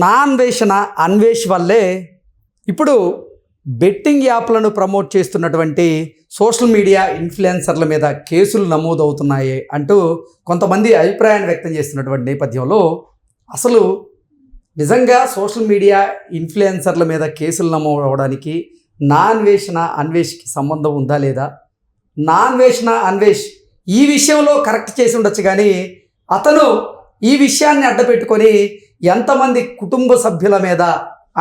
నా అన్వేషణ అన్వేష్ వల్లే ఇప్పుడు బెట్టింగ్ యాప్లను ప్రమోట్ చేస్తున్నటువంటి సోషల్ మీడియా ఇన్ఫ్లుయెన్సర్ల మీద కేసులు నమోదవుతున్నాయి అంటూ కొంతమంది అభిప్రాయాన్ని వ్యక్తం చేస్తున్నటువంటి నేపథ్యంలో అసలు నిజంగా సోషల్ మీడియా ఇన్ఫ్లుయెన్సర్ల మీద కేసులు నమోదు అవడానికి నా అన్వేషణ అన్వేష్కి సంబంధం ఉందా లేదా నా అన్వేషణ అన్వేష్ ఈ విషయంలో కరెక్ట్ చేసి ఉండొచ్చు కానీ అతను ఈ విషయాన్ని అడ్డపెట్టుకొని ఎంతమంది కుటుంబ సభ్యుల మీద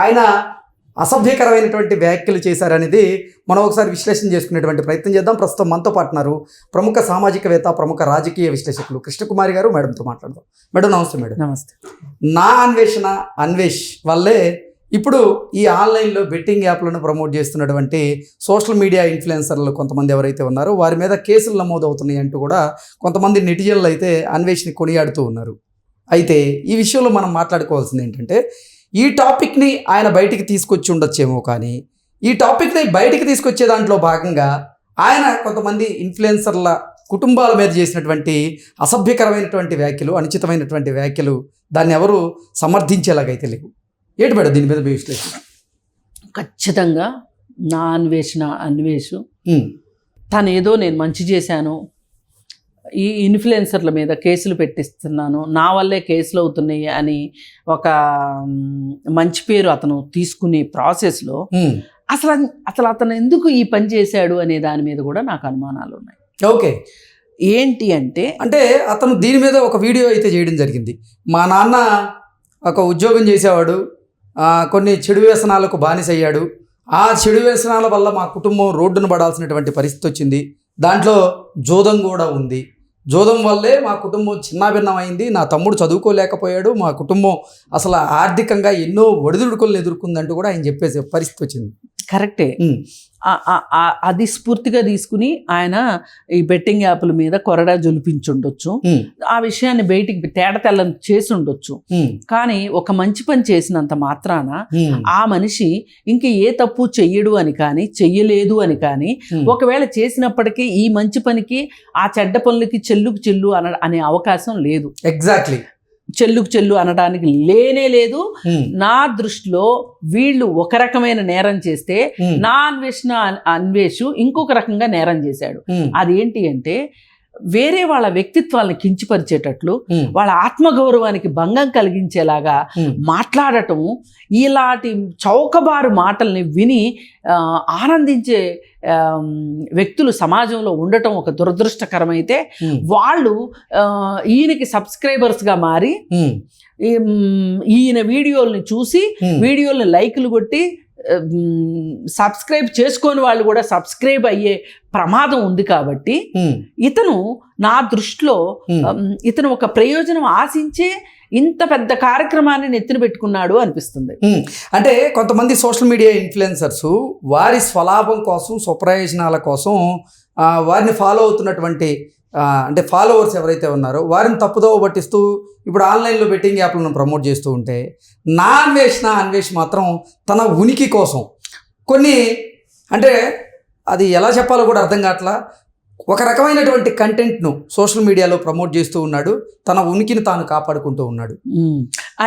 ఆయన అసభ్యకరమైనటువంటి వ్యాఖ్యలు చేశారనేది మనం ఒకసారి విశ్లేషణ చేసుకునేటువంటి ప్రయత్నం చేద్దాం ప్రస్తుతం మనతో పాటున్నారు ప్రముఖ సామాజికవేత్త ప్రముఖ రాజకీయ విశ్లేషకులు కృష్ణకుమారి గారు మేడంతో మాట్లాడదాం మేడం నమస్తే మేడం నమస్తే నా అన్వేషణ అన్వేష్ వల్లే ఇప్పుడు ఈ ఆన్లైన్లో బెట్టింగ్ యాప్లను ప్రమోట్ చేస్తున్నటువంటి సోషల్ మీడియా ఇన్ఫ్లుయెన్సర్లు కొంతమంది ఎవరైతే ఉన్నారో వారి మీద కేసులు నమోదవుతున్నాయి అంటూ కూడా కొంతమంది నిటిజన్లు అయితే అన్వేషణ కొనియాడుతూ ఉన్నారు అయితే ఈ విషయంలో మనం మాట్లాడుకోవాల్సింది ఏంటంటే ఈ టాపిక్ని ఆయన బయటికి తీసుకొచ్చి ఉండొచ్చేమో కానీ ఈ టాపిక్ని బయటికి తీసుకొచ్చే దాంట్లో భాగంగా ఆయన కొంతమంది ఇన్ఫ్లుయెన్సర్ల కుటుంబాల మీద చేసినటువంటి అసభ్యకరమైనటువంటి వ్యాఖ్యలు అనుచితమైనటువంటి వ్యాఖ్యలు దాన్ని ఎవరు సమర్థించేలాగైతే లేవు ఏంటి మేడం దీని మీద మీ విశ్లేషణ ఖచ్చితంగా నా అన్వేషణ అన్వేషు తను ఏదో నేను మంచి చేశాను ఈ ఇన్ఫ్లుయెన్సర్ల మీద కేసులు పెట్టిస్తున్నాను నా వల్లే కేసులు అవుతున్నాయి అని ఒక మంచి పేరు అతను తీసుకునే ప్రాసెస్లో అసలు అసలు అతను ఎందుకు ఈ పని చేశాడు అనే దాని మీద కూడా నాకు అనుమానాలు ఉన్నాయి ఓకే ఏంటి అంటే అంటే అతను దీని మీద ఒక వీడియో అయితే చేయడం జరిగింది మా నాన్న ఒక ఉద్యోగం చేసేవాడు కొన్ని చెడు వ్యసనాలకు బానిసయ్యాడు ఆ చెడు వ్యసనాల వల్ల మా కుటుంబం రోడ్డును పడాల్సినటువంటి పరిస్థితి వచ్చింది దాంట్లో జోదం కూడా ఉంది జోదం వల్లే మా కుటుంబం చిన్నాభిన్నమైంది నా తమ్ముడు చదువుకోలేకపోయాడు మా కుటుంబం అసలు ఆర్థికంగా ఎన్నో ఒడిదుడుకులను ఎదుర్కొందంటూ కూడా ఆయన చెప్పేసే పరిస్థితి వచ్చింది కరెక్టే అది స్ఫూర్తిగా తీసుకుని ఆయన ఈ బెట్టింగ్ యాప్ల మీద కొరడా జొలిపించుండొచ్చు ఆ విషయాన్ని బయటికి తేడ తెల్ల చేసి ఉండొచ్చు కానీ ఒక మంచి పని చేసినంత మాత్రాన ఆ మనిషి ఇంక ఏ తప్పు చెయ్యడు అని కానీ చెయ్యలేదు అని కానీ ఒకవేళ చేసినప్పటికీ ఈ మంచి పనికి ఆ చెడ్డ పనులకి చెల్లుకు చెల్లు అన అనే అవకాశం లేదు ఎగ్జాక్ట్లీ చెల్లుకు చెల్లు అనడానికి లేనే లేదు నా దృష్టిలో వీళ్ళు ఒక రకమైన నేరం చేస్తే నా అన్వేషణ అన్వేషు ఇంకొక రకంగా నేరం చేశాడు అదేంటి అంటే వేరే వాళ్ళ వ్యక్తిత్వాలను కించిపరిచేటట్లు వాళ్ళ ఆత్మగౌరవానికి భంగం కలిగించేలాగా మాట్లాడటం ఇలాంటి చౌకబారు మాటల్ని విని ఆనందించే వ్యక్తులు సమాజంలో ఉండటం ఒక దురదృష్టకరమైతే వాళ్ళు ఈయనకి సబ్స్క్రైబర్స్గా మారి ఈయన వీడియోల్ని చూసి వీడియోల్ని లైక్లు కొట్టి సబ్స్క్రైబ్ చేసుకోని వాళ్ళు కూడా సబ్స్క్రైబ్ అయ్యే ప్రమాదం ఉంది కాబట్టి ఇతను నా దృష్టిలో ఇతను ఒక ప్రయోజనం ఆశించే ఇంత పెద్ద కార్యక్రమాన్ని నెత్తిన పెట్టుకున్నాడు అనిపిస్తుంది అంటే కొంతమంది సోషల్ మీడియా ఇన్ఫ్లుయెన్సర్స్ వారి స్వలాభం కోసం స్వప్రయోజనాల కోసం వారిని ఫాలో అవుతున్నటువంటి అంటే ఫాలోవర్స్ ఎవరైతే ఉన్నారో వారిని తప్పుదోవ పట్టిస్తూ ఇప్పుడు ఆన్లైన్లో బెట్టింగ్ యాప్లను ప్రమోట్ చేస్తూ ఉంటే నా నా అన్వేష్ మాత్రం తన ఉనికి కోసం కొన్ని అంటే అది ఎలా చెప్పాలో కూడా అర్థం కావట్లా ఒక రకమైనటువంటి కంటెంట్ను సోషల్ మీడియాలో ప్రమోట్ చేస్తూ ఉన్నాడు తన ఉనికిని తాను కాపాడుకుంటూ ఉన్నాడు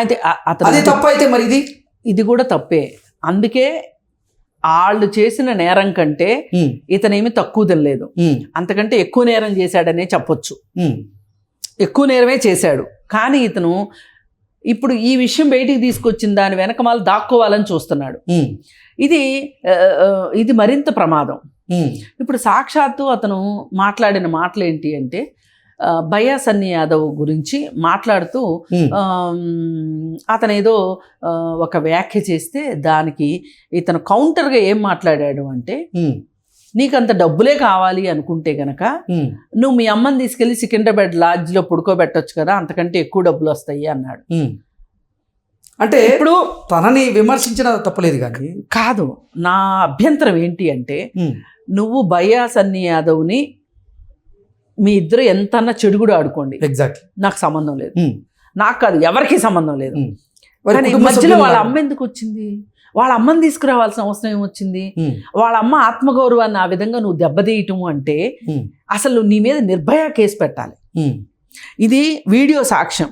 అయితే అది తప్ప అయితే మరి ఇది ఇది కూడా తప్పే అందుకే వాళ్ళు చేసిన నేరం కంటే ఇతనేమి తక్కువ తినలేదు అంతకంటే ఎక్కువ నేరం చేశాడనే చెప్పొచ్చు ఎక్కువ నేరమే చేశాడు కానీ ఇతను ఇప్పుడు ఈ విషయం బయటికి తీసుకొచ్చిన దాని వెనక మళ్ళీ దాక్కోవాలని చూస్తున్నాడు ఇది ఇది మరింత ప్రమాదం ఇప్పుడు సాక్షాత్తు అతను మాట్లాడిన మాటలు ఏంటి అంటే భయా సన్ని యాదవ్ గురించి మాట్లాడుతూ అతను ఏదో ఒక వ్యాఖ్య చేస్తే దానికి ఇతను కౌంటర్గా ఏం మాట్లాడాడు అంటే నీకంత డబ్బులే కావాలి అనుకుంటే గనక నువ్వు మీ అమ్మని తీసుకెళ్లి సికింద్రాబాద్ లాడ్జ్లో పడుకోబెట్టొచ్చు కదా అంతకంటే ఎక్కువ డబ్బులు వస్తాయి అన్నాడు అంటే ఇప్పుడు తనని విమర్శించిన తప్పలేదు కానీ కాదు నా అభ్యంతరం ఏంటి అంటే నువ్వు భయా సన్ని యాదవ్ని మీ ఇద్దరు ఎంతన్నా కూడా ఆడుకోండి ఎగ్జాక్ట్లీ నాకు సంబంధం లేదు hmm. నాకు కాదు ఎవరికి సంబంధం లేదు hmm. కానీ మధ్యలో వాళ్ళ అమ్మ ఎందుకు వచ్చింది వాళ్ళ అమ్మని తీసుకురావాల్సిన అవసరం ఏమొచ్చింది hmm. వాళ్ళ అమ్మ ఆత్మగౌరవాన్ని ఆ విధంగా నువ్వు దెబ్బతీయటం అంటే అసలు నీ మీద నిర్భయ కేసు పెట్టాలి ఇది వీడియో సాక్ష్యం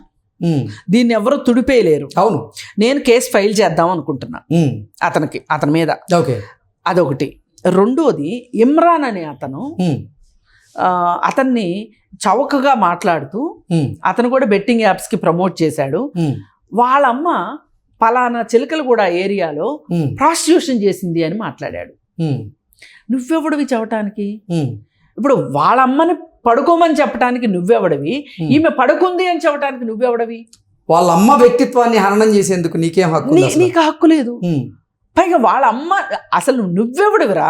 దీన్ని ఎవరు తుడిపేయలేరు అవును నేను కేసు ఫైల్ చేద్దాం అనుకుంటున్నా అతనికి అతని మీద ఓకే అదొకటి రెండోది ఇమ్రాన్ అనే అతను అతన్ని చవకగా మాట్లాడుతూ అతను కూడా బెట్టింగ్ యాప్స్కి ప్రమోట్ చేశాడు వాళ్ళమ్మ పలానా చిలకలు కూడా ఏరియాలో ప్రాస్టిట్యూషన్ చేసింది అని మాట్లాడాడు నువ్వెవడివి చవటానికి ఇప్పుడు వాళ్ళమ్మని పడుకోమని చెప్పడానికి నువ్వెవడవి ఈమె పడుకుంది అని చెప్పడానికి నువ్వెవడవి వాళ్ళ అమ్మ వ్యక్తిత్వాన్ని హరణం చేసేందుకు నీకేం హక్కు నీకు హక్కు లేదు పైగా వాళ్ళ అమ్మ అసలు నువ్వెవడురా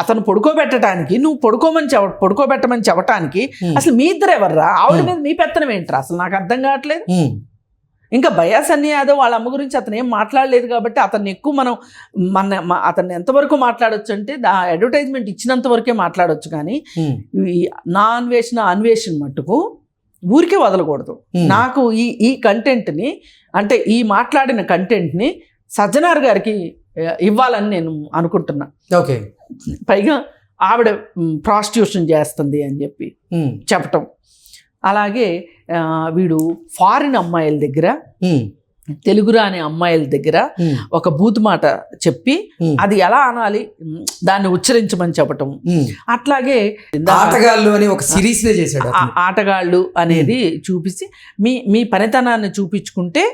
అతను పడుకోబెట్టడానికి నువ్వు పడుకోమని చెవ పడుకోబెట్టమని చెప్పటానికి అసలు మీ ఇద్దరు ఎవర్రా ఆవిడ మీద మీ పెత్తనం ఏంటరా అసలు నాకు అర్థం కావట్లేదు ఇంకా భయాసన్ని సన్నీ యాదవ్ వాళ్ళ అమ్మ గురించి అతను ఏం మాట్లాడలేదు కాబట్టి అతన్ని ఎక్కువ మనం మన అతన్ని ఎంతవరకు మాట్లాడొచ్చు అంటే అడ్వర్టైజ్మెంట్ ఇచ్చినంత వరకే మాట్లాడొచ్చు కానీ నా అన్వేషణ అన్వేషణ మట్టుకు ఊరికే వదలకూడదు నాకు ఈ ఈ కంటెంట్ని అంటే ఈ మాట్లాడిన కంటెంట్ని సజ్జనార్ గారికి ఇవ్వాలని నేను అనుకుంటున్నా ఓకే పైగా ఆవిడ ప్రాస్టిట్యూషన్ చేస్తుంది అని చెప్పి చెప్పటం అలాగే వీడు ఫారిన్ అమ్మాయిల దగ్గర తెలుగు రాని అమ్మాయిల దగ్గర ఒక బూత్ మాట చెప్పి అది ఎలా అనాలి దాన్ని ఉచ్చరించమని చెప్పటం అట్లాగే ఆటగాళ్ళు అని ఒక సిరీస్ చేశాడు ఆటగాళ్ళు అనేది చూపించి మీ మీ పనితనాన్ని చూపించుకుంటే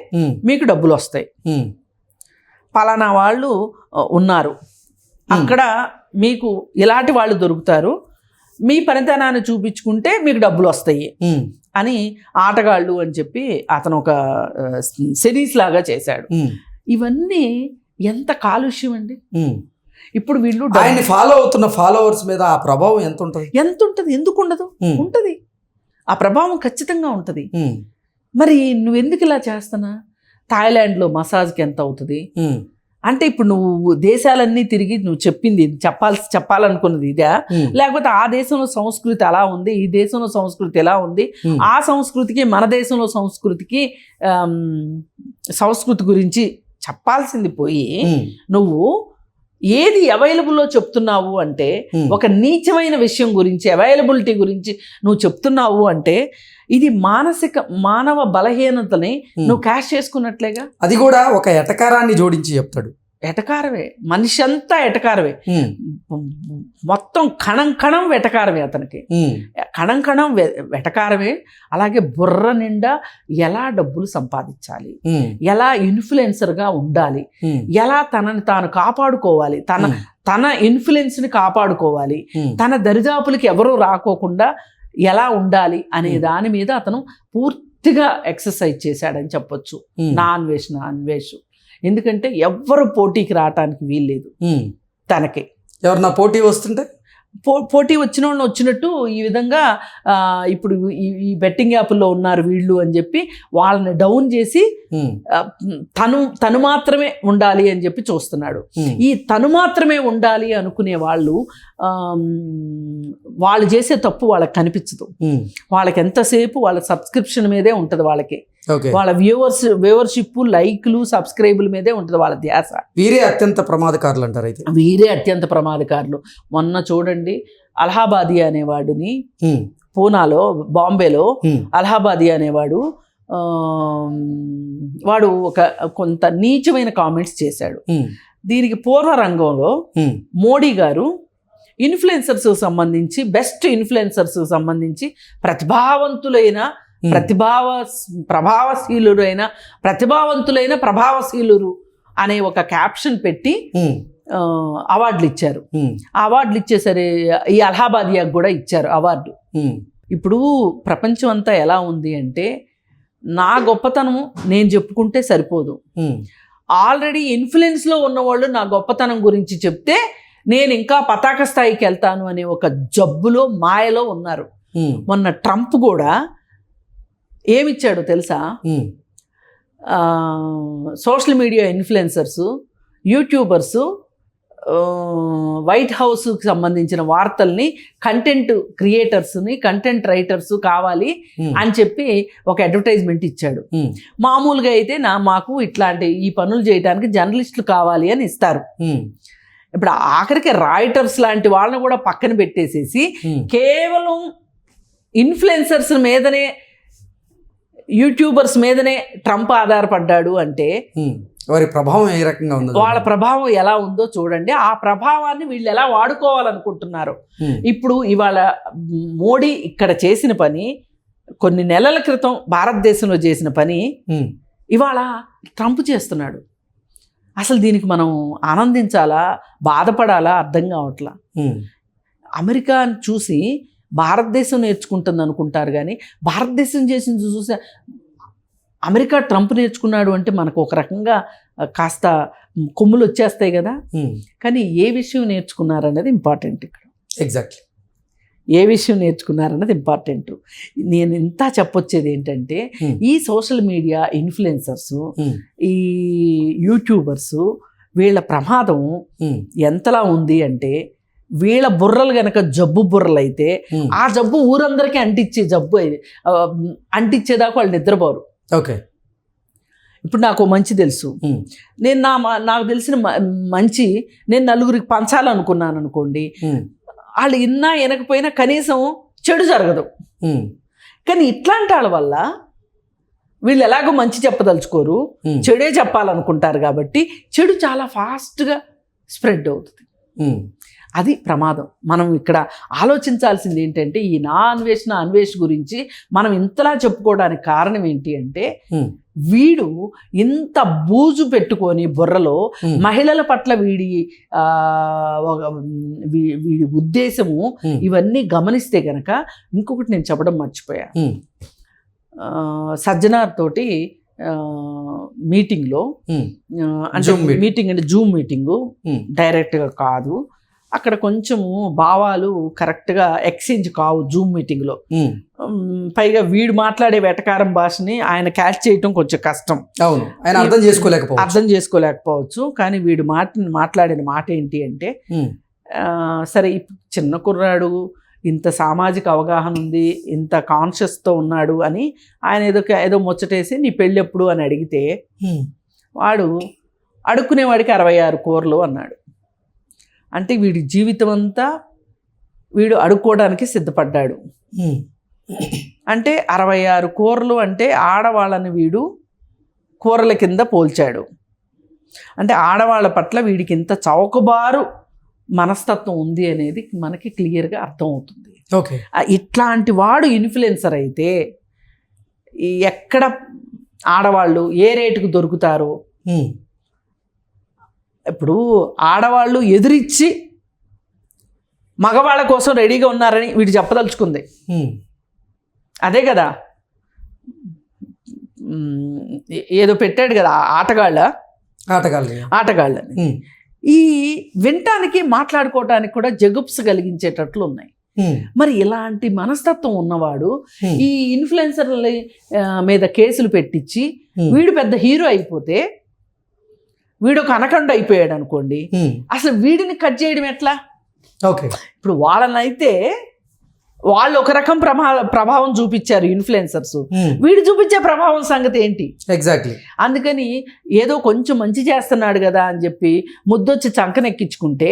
మీకు డబ్బులు వస్తాయి పలానా వాళ్ళు ఉన్నారు అక్కడ మీకు ఇలాంటి వాళ్ళు దొరుకుతారు మీ పనితనాన్ని చూపించుకుంటే మీకు డబ్బులు వస్తాయి అని ఆటగాళ్ళు అని చెప్పి అతను ఒక సిరీస్ లాగా చేశాడు ఇవన్నీ ఎంత కాలుష్యం అండి ఇప్పుడు వీళ్ళు ఆయన ఫాలో అవుతున్న ఫాలోవర్స్ మీద ఆ ప్రభావం ఎంత ఉంటుంది ఎంత ఉంటుంది ఎందుకు ఉండదు ఉంటుంది ఆ ప్రభావం ఖచ్చితంగా ఉంటుంది మరి నువ్వు ఎందుకు ఇలా చేస్తున్నా థాయిలాండ్లో మసాజ్కి ఎంత అవుతుంది అంటే ఇప్పుడు నువ్వు దేశాలన్నీ తిరిగి నువ్వు చెప్పింది చెప్పాల్సి చెప్పాలనుకున్నది ఇదే లేకపోతే ఆ దేశంలో సంస్కృతి అలా ఉంది ఈ దేశంలో సంస్కృతి ఎలా ఉంది ఆ సంస్కృతికి మన దేశంలో సంస్కృతికి సంస్కృతి గురించి చెప్పాల్సింది పోయి నువ్వు ఏది అవైలబుల్లో చెప్తున్నావు అంటే ఒక నీచమైన విషయం గురించి అవైలబిలిటీ గురించి నువ్వు చెప్తున్నావు అంటే ఇది మానసిక మానవ బలహీనతని నువ్వు క్యాష్ చేసుకున్నట్లేగా అది కూడా ఒక ఎటకారాన్ని జోడించి చెప్తాడు ఎటకారవే మనిషి అంతా ఎటకారవే మొత్తం కణం కణం వెటకారవే అతనికి కణం కణం వెటకారవే అలాగే బుర్ర నిండా ఎలా డబ్బులు సంపాదించాలి ఎలా ఇన్ఫ్లుయెన్సర్గా ఉండాలి ఎలా తనని తాను కాపాడుకోవాలి తన తన ఇన్ఫ్లుయెన్స్ని కాపాడుకోవాలి తన దరిదాపులకి ఎవరూ రాకోకుండా ఎలా ఉండాలి అనే దాని మీద అతను పూర్తిగా ఎక్సర్సైజ్ చేశాడని చెప్పొచ్చు నా అన్వేష్ నా అన్వేష్ ఎందుకంటే ఎవ్వరు పోటీకి రావటానికి వీల్లేదు తనకే ఎవరు నా పోటీ వస్తుంటే పో పోటీ వచ్చిన వాళ్ళు వచ్చినట్టు ఈ విధంగా ఇప్పుడు ఈ బెట్టింగ్ యాప్లో ఉన్నారు వీళ్ళు అని చెప్పి వాళ్ళని డౌన్ చేసి తను తను మాత్రమే ఉండాలి అని చెప్పి చూస్తున్నాడు ఈ తను మాత్రమే ఉండాలి అనుకునే వాళ్ళు వాళ్ళు చేసే తప్పు వాళ్ళకి కనిపించదు hmm. వాళ్ళకి ఎంతసేపు వాళ్ళ సబ్స్క్రిప్షన్ మీదే ఉంటుంది వాళ్ళకి వాళ్ళ వ్యూవర్స్ వ్యూవర్షిప్ లైక్లు సబ్స్క్రైబుల మీదే ఉంటుంది వాళ్ళ ధ్యాస వీరే అత్యంత ప్రమాదకారులు అంటారు అయితే వీరే అత్యంత ప్రమాదకారులు మొన్న చూడండి అలహాబాదీ అనేవాడిని hmm. పూనాలో బాంబేలో hmm. అలహాబాదీ అనేవాడు వాడు ఒక కొంత నీచమైన కామెంట్స్ చేశాడు దీనికి పూర్వ రంగంలో మోడీ గారు ఇన్ఫ్లుయెన్సర్స్ సంబంధించి బెస్ట్ ఇన్ఫ్లుయెన్సర్స్ సంబంధించి ప్రతిభావంతులైన hmm. ప్రతిభావ ప్రభావశీలురైన ప్రతిభావంతులైన ప్రభావశీలురు అనే ఒక క్యాప్షన్ పెట్టి అవార్డులు hmm. ఇచ్చారు అవార్డులు hmm. ఇచ్చేసరి ఈ అలహాబాదియాకు కూడా ఇచ్చారు అవార్డు ఇప్పుడు ప్రపంచం అంతా ఎలా ఉంది అంటే నా గొప్పతనం నేను చెప్పుకుంటే సరిపోదు ఆల్రెడీ ఇన్ఫ్లుయెన్స్లో ఉన్నవాళ్ళు నా గొప్పతనం గురించి చెప్తే నేను ఇంకా పతాక స్థాయికి వెళ్తాను అనే ఒక జబ్బులో మాయలో ఉన్నారు మొన్న ట్రంప్ కూడా ఏమిచ్చాడు తెలుసా social media influencers YouTubers white హౌస్కి సంబంధించిన వార్తల్ని కంటెంట్ క్రియేటర్స్ని కంటెంట్ రైటర్స్ కావాలి అని చెప్పి ఒక అడ్వర్టైజ్మెంట్ ఇచ్చాడు మామూలుగా అయితే నా మాకు ఇట్లాంటి ఈ పనులు చేయడానికి జర్నలిస్టులు కావాలి అని ఇస్తారు ఇప్పుడు ఆఖరికి రాయిటర్స్ లాంటి వాళ్ళని కూడా పక్కన పెట్టేసేసి కేవలం ఇన్ఫ్లుయెన్సర్స్ మీదనే యూట్యూబర్స్ మీదనే ట్రంప్ ఆధారపడ్డాడు అంటే వారి ప్రభావం ఏ రకంగా ఉంది వాళ్ళ ప్రభావం ఎలా ఉందో చూడండి ఆ ప్రభావాన్ని వీళ్ళు ఎలా వాడుకోవాలనుకుంటున్నారు ఇప్పుడు ఇవాళ మోడీ ఇక్కడ చేసిన పని కొన్ని నెలల క్రితం భారతదేశంలో చేసిన పని ఇవాళ ట్రంప్ చేస్తున్నాడు అసలు దీనికి మనం ఆనందించాలా బాధపడాలా అర్థం కావట్లా అమెరికా చూసి భారతదేశం నేర్చుకుంటుంది అనుకుంటారు కానీ భారతదేశం చేసిన చూసి అమెరికా ట్రంప్ నేర్చుకున్నాడు అంటే మనకు ఒక రకంగా కాస్త కొమ్ములు వచ్చేస్తాయి కదా కానీ ఏ విషయం నేర్చుకున్నారనేది ఇంపార్టెంట్ ఇక్కడ ఎగ్జాక్ట్లీ ఏ విషయం నేర్చుకున్నారన్నది ఇంపార్టెంట్ నేను ఇంత చెప్పొచ్చేది ఏంటంటే ఈ సోషల్ మీడియా ఇన్ఫ్లుయెన్సర్స్ ఈ యూట్యూబర్స్ వీళ్ళ ప్రమాదం ఎంతలా ఉంది అంటే వీళ్ళ బుర్రలు గనక జబ్బు బుర్రలు అయితే ఆ జబ్బు ఊరందరికీ అంటించే జబ్బు అంటించేదాకా వాళ్ళు నిద్రపోరు ఓకే ఇప్పుడు నాకు మంచి తెలుసు నేను నా నాకు తెలిసిన మంచి నేను నలుగురికి పంచాలనుకున్నాను అనుకోండి వాళ్ళు ఇన్నా వినకపోయినా కనీసం చెడు జరగదు కానీ ఇట్లాంటి వాళ్ళ వల్ల వీళ్ళు ఎలాగో మంచి చెప్పదలుచుకోరు చెడే చెప్పాలనుకుంటారు కాబట్టి చెడు చాలా ఫాస్ట్గా స్ప్రెడ్ అవుతుంది అది ప్రమాదం మనం ఇక్కడ ఆలోచించాల్సింది ఏంటంటే ఈ నా అన్వేషణ అన్వేషణ గురించి మనం ఇంతలా చెప్పుకోవడానికి కారణం ఏంటి అంటే వీడు ఇంత బూజు పెట్టుకొని బుర్రలో మహిళల పట్ల వీడి వీడి ఉద్దేశము ఇవన్నీ గమనిస్తే కనుక ఇంకొకటి నేను చెప్పడం మర్చిపోయా సజ్జనార్ తోటి మీటింగ్లో అంటే మీటింగ్ అంటే జూమ్ మీటింగు డైరెక్ట్గా కాదు అక్కడ కొంచెము భావాలు కరెక్ట్గా ఎక్స్చేంజ్ కావు జూమ్ మీటింగ్లో పైగా వీడు మాట్లాడే వెటకారం భాషని ఆయన క్యాచ్ చేయటం కొంచెం కష్టం అవును ఆయన అర్థం చేసుకోలేకపోవచ్చు అర్థం చేసుకోలేకపోవచ్చు కానీ వీడు మాట మాట్లాడిన మాట ఏంటి అంటే సరే చిన్న కుర్రాడు ఇంత సామాజిక అవగాహన ఉంది ఇంత కాన్షియస్తో ఉన్నాడు అని ఆయన ఏదో ఏదో ముచ్చటేసి నీ పెళ్ళి ఎప్పుడు అని అడిగితే వాడు అడుక్కునేవాడికి అరవై ఆరు కూరలు అన్నాడు అంటే వీడి జీవితం అంతా వీడు అడుక్కోవడానికి సిద్ధపడ్డాడు అంటే అరవై ఆరు కూరలు అంటే ఆడవాళ్ళని వీడు కూరల కింద పోల్చాడు అంటే ఆడవాళ్ళ పట్ల వీడికి ఇంత చౌకబారు మనస్తత్వం ఉంది అనేది మనకి క్లియర్గా అర్థమవుతుంది ఓకే ఇట్లాంటి వాడు ఇన్ఫ్లుయెన్సర్ అయితే ఎక్కడ ఆడవాళ్ళు ఏ రేటుకు దొరుకుతారో ఇప్పుడు ఆడవాళ్ళు ఎదిరించి మగవాళ్ళ కోసం రెడీగా ఉన్నారని వీడు చెప్పదలుచుకుంది అదే కదా ఏదో పెట్టాడు కదా ఆటగాళ్ళ ఆటగాళ్ళ ఆటగాళ్ళని ఈ వినటానికి మాట్లాడుకోవటానికి కూడా జగుప్స్ కలిగించేటట్లు ఉన్నాయి మరి ఇలాంటి మనస్తత్వం ఉన్నవాడు ఈ ఇన్ఫ్లుయెన్సర్ల మీద కేసులు పెట్టించి వీడు పెద్ద హీరో అయిపోతే వీడు ఒక అనకండు అయిపోయాడు అనుకోండి అసలు వీడిని కట్ చేయడం ఎట్లా ఓకే ఇప్పుడు వాళ్ళనైతే వాళ్ళు ఒక రకం ప్రభా ప్రభావం చూపించారు ఇన్ఫ్లుయెన్సర్స్ వీడు చూపించే ప్రభావం సంగతి ఏంటి ఎగ్జాక్ట్లీ అందుకని ఏదో కొంచెం మంచి చేస్తున్నాడు కదా అని చెప్పి ముద్దొచ్చి చంకనెక్కించుకుంటే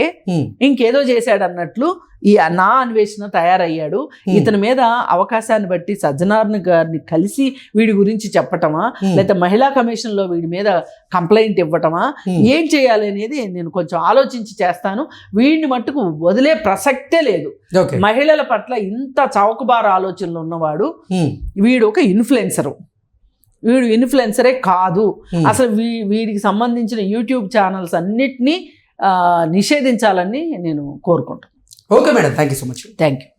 ఇంకేదో చేశాడు అన్నట్లు ఈ నా అన్వేషణ తయారయ్యాడు ఇతని మీద అవకాశాన్ని బట్టి సజ్జనారాయణ గారిని కలిసి వీడి గురించి చెప్పటమా లేకపోతే మహిళా కమిషన్ లో వీడి మీద కంప్లైంట్ ఇవ్వటమా ఏం చేయాలి అనేది నేను కొంచెం ఆలోచించి చేస్తాను వీడిని మట్టుకు వదిలే ప్రసక్తే లేదు మహిళల పట్ల ఇంత చౌకబారు ఆలోచనలు ఉన్నవాడు వీడు ఒక ఇన్ఫ్లుయెన్సరు వీడు ఇన్ఫ్లుయెన్సరే కాదు అసలు వీ వీడికి సంబంధించిన యూట్యూబ్ ఛానల్స్ అన్నిటినీ నిషేధించాలని నేను కోరుకుంటాను okay madam thank you so much thank you